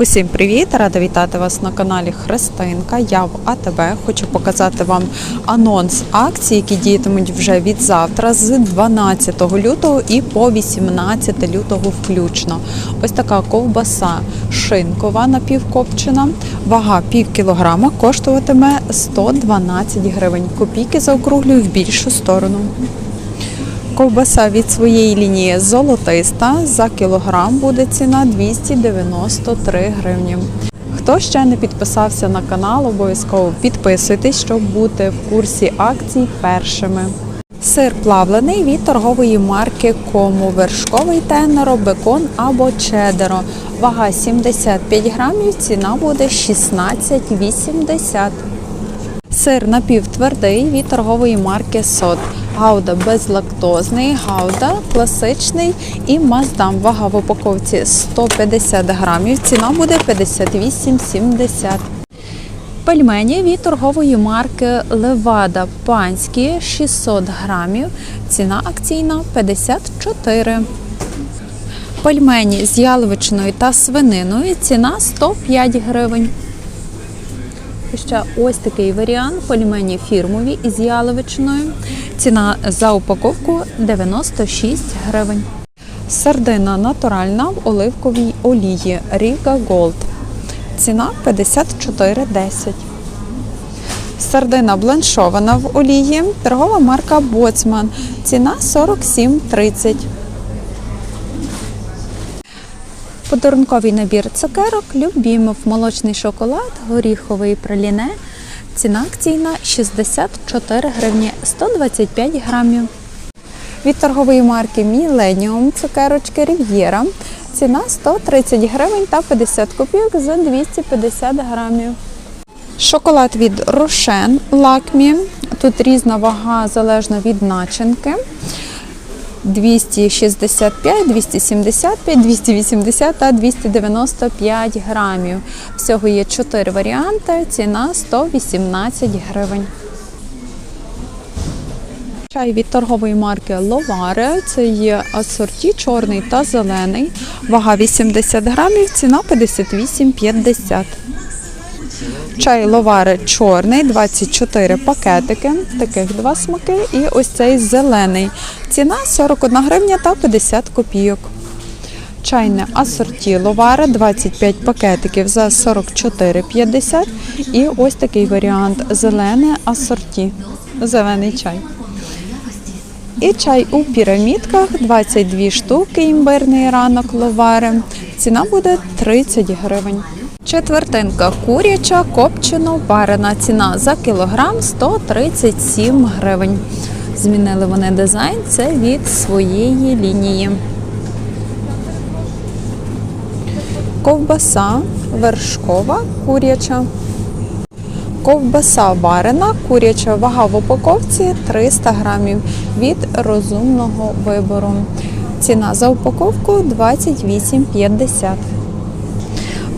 Усім привіт! Рада вітати вас на каналі Христинка. Я в АТБ. Хочу показати вам анонс акцій, які діятимуть вже від завтра з 12 лютого і по 18 лютого включно. Ось така ковбаса шинкова напівкопчена. Вага пів кілограма коштуватиме 112 гривень. Копійки заокруглюю в більшу сторону. Ковбаса від своєї лінії золотиста за кілограм буде ціна 293 гривні. Хто ще не підписався на канал, обов'язково підписуйтесь, щоб бути в курсі акцій першими. Сир плавлений від торгової марки Кому, вершковий тенеро, бекон або чедеро. Вага 75 грамів, ціна буде 16,80. Сир напівтвердий від торгової марки Сот. Гауда безлактозний, гауда класичний і маздам. Вага в упаковці 150 грамів. Ціна буде 58,70. Пельмені від торгової марки Левада панські 600 грамів. Ціна акційна 54. Пельмені з яловичиною та свининою. Ціна 105 гривень. Ще ось такий варіант. Пельмені фірмові із яловичиною. Ціна за упаковку 96 гривень. Сардина натуральна в оливковій олії Riga Gold. Ціна 54,10. Сардина бланшована в олії. Торгова марка Боцман. Ціна 47,30. Подарунковий набір цукерок, любімов, молочний шоколад, горіховий праліне. Ціна акційна 64 гривні 125 грамів. Від торгової марки Millennium цукерочки Рів'єра. Ціна 130 гривень та 50 копійок за 250 грамів. Шоколад від Рошен Лакмі. Тут різна вага залежно від начинки. 265, 275, 280 та 295 грамів. Всього є 4 варіанти. Ціна 118 гривень. Чай від торгової марки Ловаре. Це є асорті чорний та зелений. Вага 80 грамів, ціна 58,50. Чай Ловаре чорний, 24 пакетики, таких два смаки. І ось цей зелений. Ціна 41 гривня та 50 копійок. Чайне асорті Ловаре, 25 пакетиків за 44,50. І ось такий варіант зелене асорті. Зелений чай. І чай у пірамідках 22 штуки, імбирний ранок ловари. Ціна буде 30 гривень. Четвертинка куряча, копчено варена. Ціна за кілограм 137 гривень. Змінили вони дизайн, це від своєї лінії. Ковбаса вершкова куряча. Ковбаса варена, куряча вага в упаковці 300 грамів від розумного вибору. Ціна за упаковку 28,50.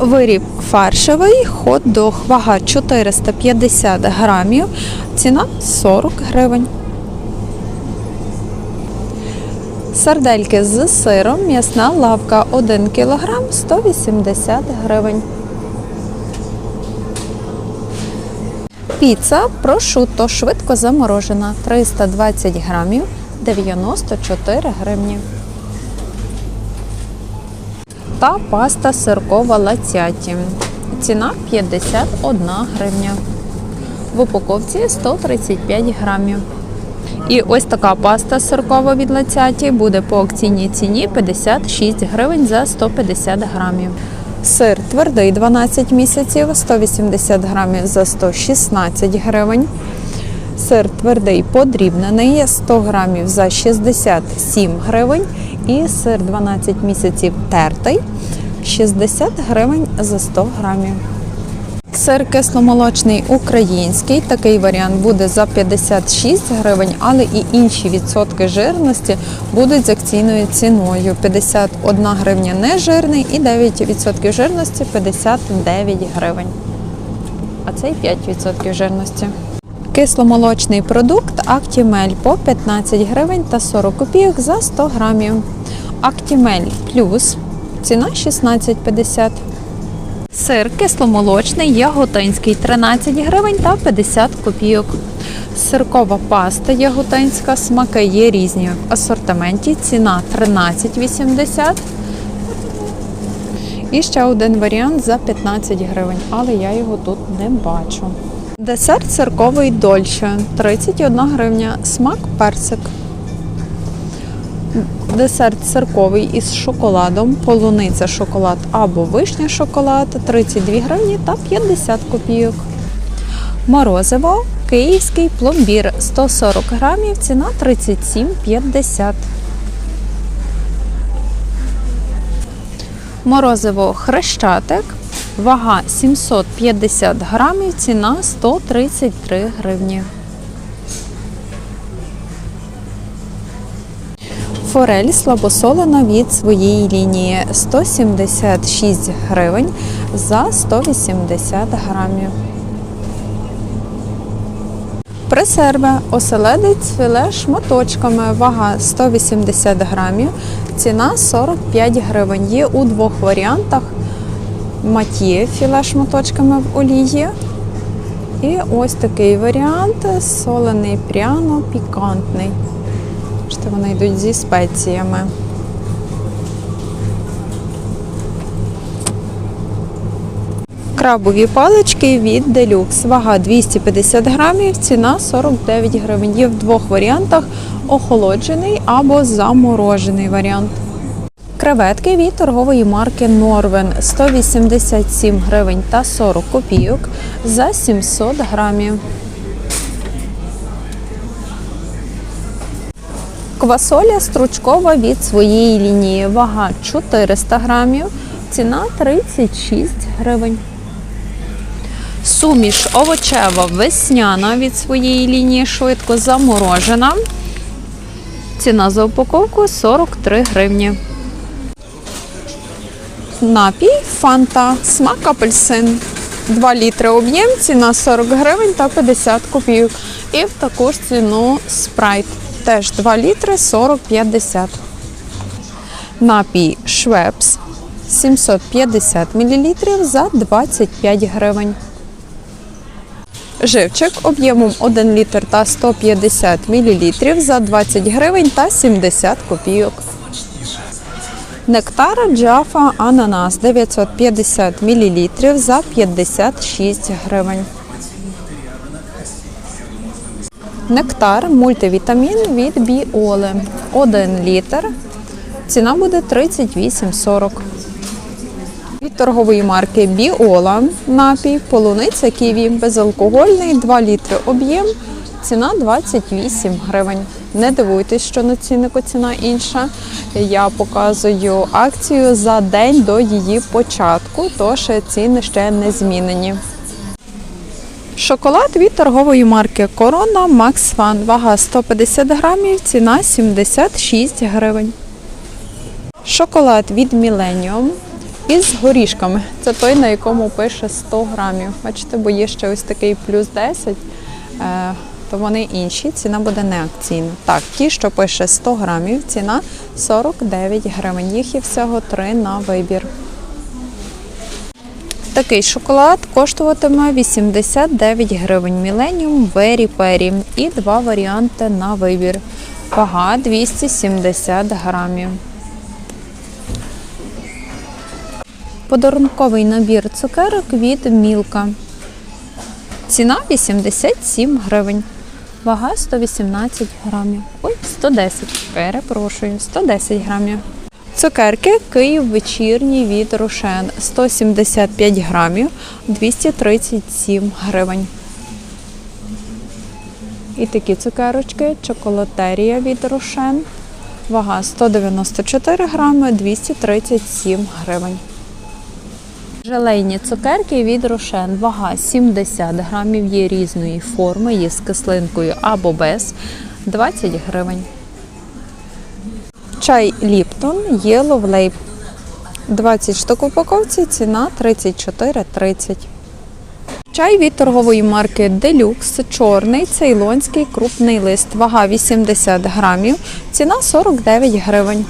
Виріб фаршевий, хот-дог, вага 450 грамів, ціна 40 гривень. Сардельки з сиром, м'ясна лавка 1 кг 180 гривень. Піца прошутто швидко заморожена 320 грамів 94 гривні. Та паста сиркова лацяті. Ціна 51 гривня. В упаковці 135 грамів. І ось така паста сиркова від лацяті буде по акційній ціні 56 гривень за 150 грамів. Сир твердий 12 місяців, 180 грамів за 116 гривень. Сир твердий подрібнений 100 грамів за 67 гривень. І сир 12 місяців тертий 60 гривень за 100 грамів. Сир кисломолочний український. Такий варіант буде за 56 гривень, але і інші відсотки жирності будуть з акційною ціною. 51 гривня нежирний і 9% жирності 59 гривень. А цей 5% жирності. Кисломолочний продукт Актімель по 15 гривень та 40 копійок за 100 грамів. Актімель плюс ціна 16,50. Сир кисломолочний, яготинський 13 гривень та 50 копійок. Сиркова паста яготинська, смаки є різні в асортименті. Ціна 13,80. І ще один варіант за 15 гривень, але я його тут не бачу. Десерт цирковий дольше 31 гривня, смак персик. Десерт цирковий із шоколадом, полуниця шоколад або вишня шоколад. 32 гривні та 50 копійок. Морозиво, київський пломбір. 140 грамів, ціна 37,50. Морозиво хрещатик, вага 750 грамів, ціна 133 гривні. Форель слабосолена від своєї лінії 176 гривень за 180 грамів. Пресерви оселедець філе шматочками, вага 180 грамів, ціна 45 гривень. Є у двох варіантах. Матє філе шматочками в олії. І ось такий варіант солений пряно пікантний. Бачите, вони йдуть зі спеціями. Крабові палички від Deluxe. Вага 250 грамів, ціна 49 гривень. Є в двох варіантах охолоджений або заморожений варіант. Креветки від торгової марки Норвен 187 гривень та 40 копійок за 700 грамів. Квасоля стручкова від своєї лінії. Вага 400 грамів, ціна 36 гривень. Суміш овочева весняна від своєї лінії швидко заморожена. Ціна за упаковку 43 гривні. Напій Фанта, смак апельсин. 2 літри об'єм, ціна 40 гривень та 50 копійок. І в таку ж ціну спрайт. Теж 2 літри 40-50. Напій Швепс 750 мл за 25 гривень. Живчик об'ємом 1 літр та 150 мл за 20 гривень та 70 копійок. Нектар Джафа Ананас 950 мл за 56 гривень. Нектар мультивітамін від Біоли 1 літр. Ціна буде 38,40. Від торгової марки Біола напій, полуниця ківі безалкогольний, 2 літри об'єм, ціна 28 гривень. Не дивуйтесь, що на ціннику ціна інша. Я показую акцію за день до її початку, тож ціни ще не змінені. Шоколад від торгової марки Корона Max Fun. Вага 150 грамів, ціна 76 гривень. Шоколад від Millennium із горішками. Це той, на якому пише 100 грамів. Бачите, бо є ще ось такий плюс 10, е, то вони інші. Ціна буде не акційна. Так, ті, що пише 100 грамів, ціна 49 гривень. Їх є всього 3 на вибір. Такий шоколад коштуватиме 89 гривень Millennium Very Peri і два варіанти на вибір. Вага 270 грамів. Подарунковий набір цукерок від Мілка. Ціна 87 гривень. Вага 118 грамів. Ой, 110. Перепрошую, 110 грамів. Цукерки Київ вечірній від Рошен 175 грамів 237 гривень. І такі цукерочки чоколатерія від Рошен. Вага 194 грами 237 гривень. Желейні цукерки від Рошен. Вага 70 грамів, є різної форми, є з кислинкою або без 20 гривень. Чай Ліптон Yellow Label. 20 штук в упаковці, ціна 34,30. Чай від торгової марки Deluxe, чорний, цейлонський, крупний лист. Вага 80 грамів, ціна 49 гривень.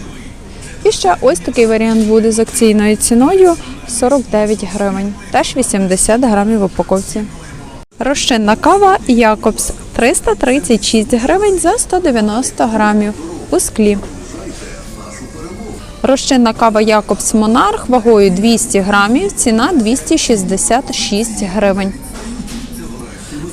І ще ось такий варіант буде з акційною ціною 49 гривень, теж 80 грамів в упаковці. Розчинна кава Якобс 336 гривень за 190 грамів у склі. Розчинна кава Якобс Монарх вагою 200 грамів, ціна 266 гривень.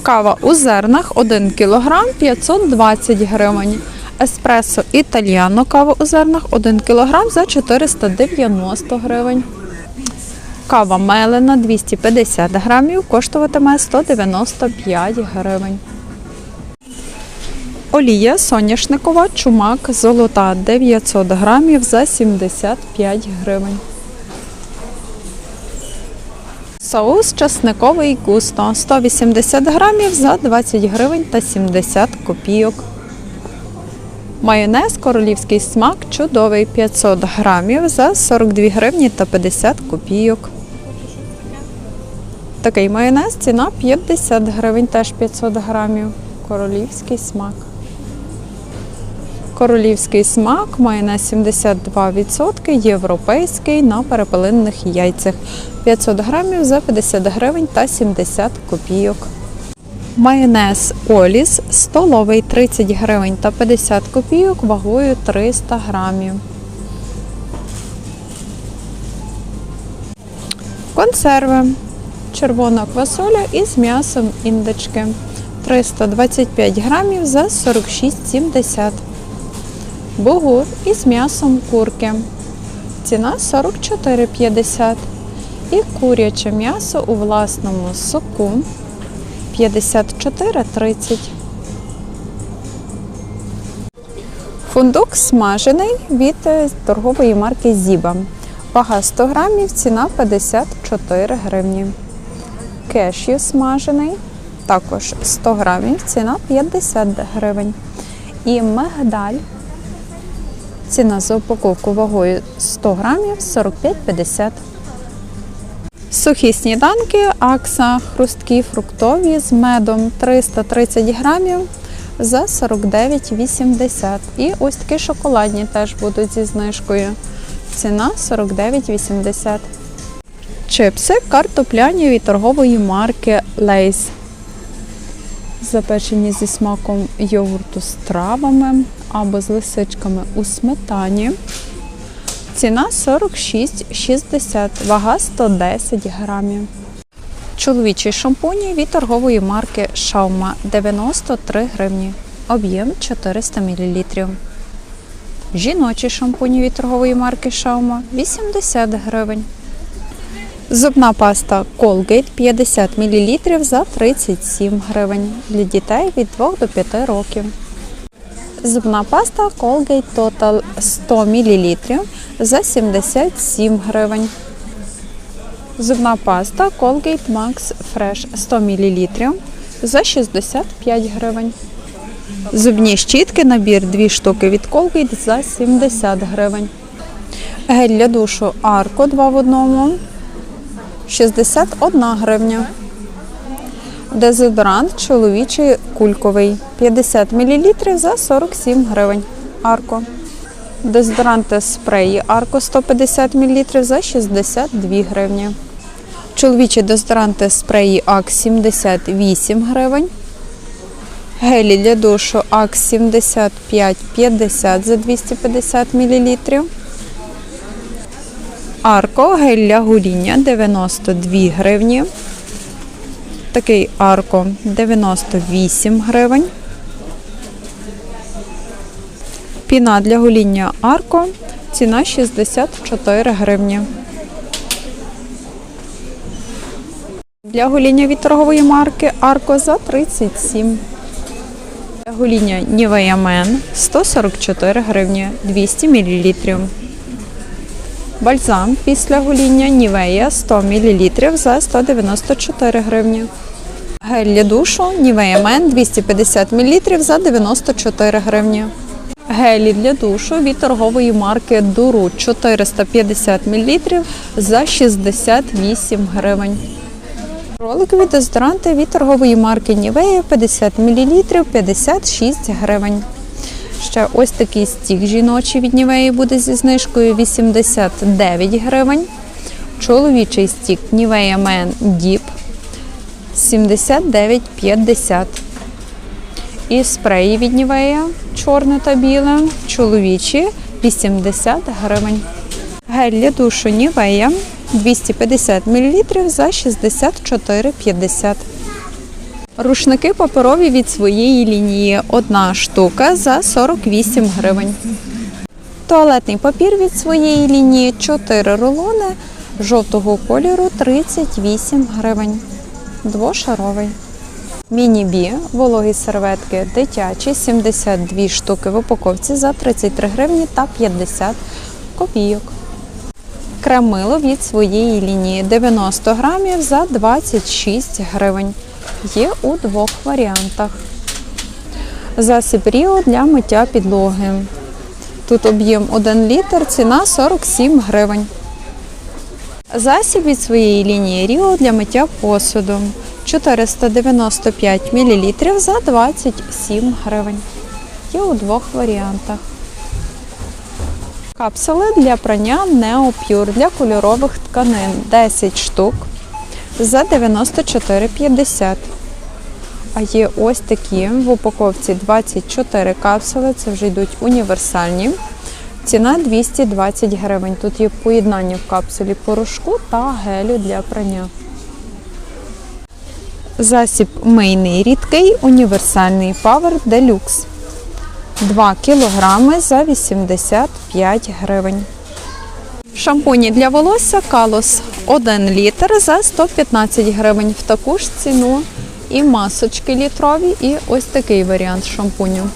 Кава у зернах 1 кг 520 гривень. Еспресо італіано кава у зернах 1 кг за 490 гривень. Кава мелена 250 грамів коштуватиме 195 гривень. Олія соняшникова чумак золота 900 грамів за 75 гривень. Соус часниковий густо 180 грамів за 20 гривень та 70 копійок. Майонез королівський смак чудовий 500 грамів за 42 гривні та 50 копійок. Такий майонез ціна 50 гривень, теж 500 грамів. Королівський смак. Королівський смак майонез 72%, європейський на перепелиних яйцях. 500 грамів за 50 гривень та 70 копійок. Майонез Оліс столовий 30 гривень та 50 копійок вагою 300 грамів. Консерви. Червона квасоля із м'ясом індички. 325 грамів за 46,70. Бугур із м'ясом курки. Ціна 44,50. І куряче м'ясо у власному соку 54,30. Фундук смажений від е, торгової марки Зіба. Вага 100 грамів, ціна 54 гривні. Кешю смажений, також 100 грамів, ціна 50 гривень. І мигдаль, ціна за упаковку вагою 100 грамів 45,50. Сухі сніданки, акса, хрусткі, фруктові з медом 330 грамів за 49,80. І ось такі шоколадні теж будуть зі знижкою. Ціна 49,80. Чипси картопляні від торгової марки Lays. Запечені зі смаком йогурту з травами або з лисичками у сметані. Ціна 46,60, вага 110 грамів. Чоловічі шампуні від торгової марки Шаума 93 гривні, об'єм 400 мл. Жіночі шампуні від торгової марки Шаума 80 гривень. Зубна паста Colgate 50 мл за 37 гривень. Для дітей від 2 до 5 років. Зубна паста Colgate Total 100 мл за 77 гривень. Зубна паста Colgate Max Fresh 100 мл за 65 гривень. Зубні щітки набір 2 штуки від Colgate за 70 гривень. Гель для душу Арко 2 в одному 61 гривня. Дезодорант чоловічий кульковий 50 мл за 47 гривень. Арко. Дезодоранти спреї Арко 150 мл за 62 гривні. Чоловічі дезодоранти спреї АК 78 гривень. Гелі для душу АК 75,50 за 250 мл. Арко гель для гоління 92 гривні. Такий арко 98 гривень. Піна для гоління арко. Ціна 64 гривні. Для гоління від торгової марки Арко за 37. Для гоління Men 144 гривні 200 мл. Бальзам після гоління Нівея 100 мл за 194 гривні. Гель для душу Nivea Men 250 мл за 94 гривні. Гелі для душу від торгової марки Дуру 450 мл за 68 гривень. Роликові дезодоранти від торгової марки Nivea 50 мл 56 гривень. Ще ось такий стік жіночий від Нівеї буде зі знижкою 89 гривень. Чоловічий стік Нівея Мен Діп 79,50. І спреї від Нівея чорне та біле, чоловічі 80 гривень. Гель для душу Нівея 250 мл за 64,50. Рушники паперові від своєї лінії. Одна штука за 48 гривень. Туалетний папір від своєї лінії 4 рулони жовтого кольору 38 гривень. Двошаровий. Міні-бі, вологі серветки дитячі 72 штуки в упаковці за 33 гривні та 50 копійок. Кремило від своєї лінії 90 грамів за 26 гривень. Є у двох варіантах. Засіб Ріо для миття підлоги. Тут об'єм 1 літр, ціна 47 гривень. Засіб від своєї лінії Ріо для миття посуду 495 мл за 27 гривень. Є у двох варіантах. Капсули для прання Neopure для кольорових тканин 10 штук за 94,50. А є ось такі в упаковці 24 капсули, це вже йдуть універсальні. Ціна 220 гривень. Тут є поєднання в капсулі порошку та гелю для прання. Засіб мийний рідкий універсальний Power Deluxe. 2 кілограми за 85 гривень. Шампуні для волосся Калос 1 літр за 115 гривень. В таку ж ціну і масочки літрові, і ось такий варіант шампуню.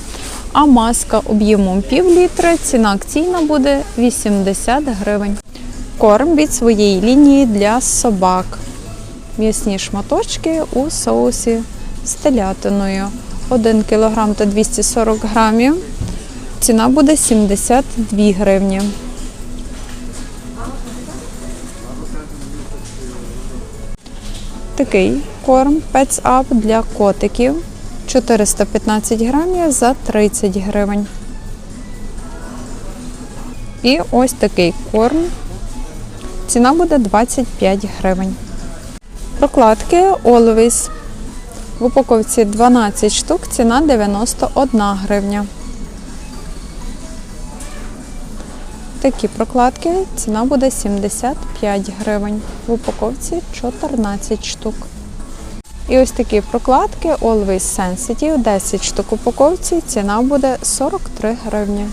А маска об'ємом пів літра, ціна акційна буде 80 гривень. Корм від своєї лінії для собак. М'ясні шматочки у соусі з телятиною. 1 кг та 240 грамів. Ціна буде 72 гривні. Такий корм Pets Up для котиків 415 грамів за 30 гривень. І ось такий корм. Ціна буде 25 гривень. Прокладки Always. В упаковці 12 штук, ціна 91 гривня. Такі прокладки, ціна буде 75 гривень. В упаковці 14 штук. І ось такі прокладки Always Sensitive, 10 штук упаковці, ціна буде 43 гривні.